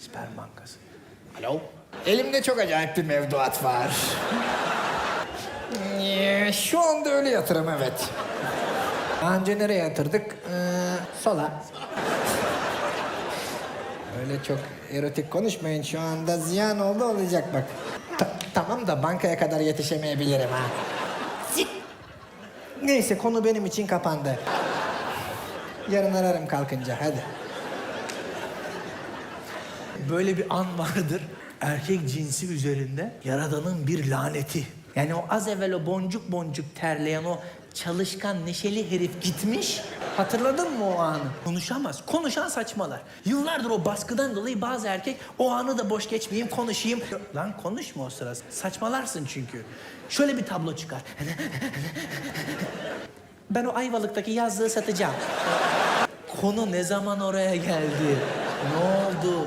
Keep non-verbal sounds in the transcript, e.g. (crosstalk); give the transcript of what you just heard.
Sperm bankası. Alo? Elimde çok acayip bir mevduat var. Ee, Şu anda öyle yatırım evet. Daha önce nereye yatırdık? Ee, sola. Öyle çok erotik konuşmayın şu anda ziyan oldu olacak bak. Ta- tamam da bankaya kadar yetişemeyebilirim ha. Neyse konu benim için kapandı. Yarın ararım kalkınca hadi. Böyle bir an vardır. Erkek cinsi üzerinde yaradanın bir laneti. Yani o az evvel o boncuk boncuk terleyen o çalışkan neşeli herif gitmiş. Hatırladın mı o anı? Konuşamaz. Konuşan saçmalar. Yıllardır o baskıdan dolayı bazı erkek o anı da boş geçmeyeyim konuşayım. Lan konuşma o sırası. Saçmalarsın çünkü. Şöyle bir tablo çıkar. (laughs) Ben o Ayvalık'taki yazlığı satacağım. Konu ne zaman oraya geldi? Ne oldu?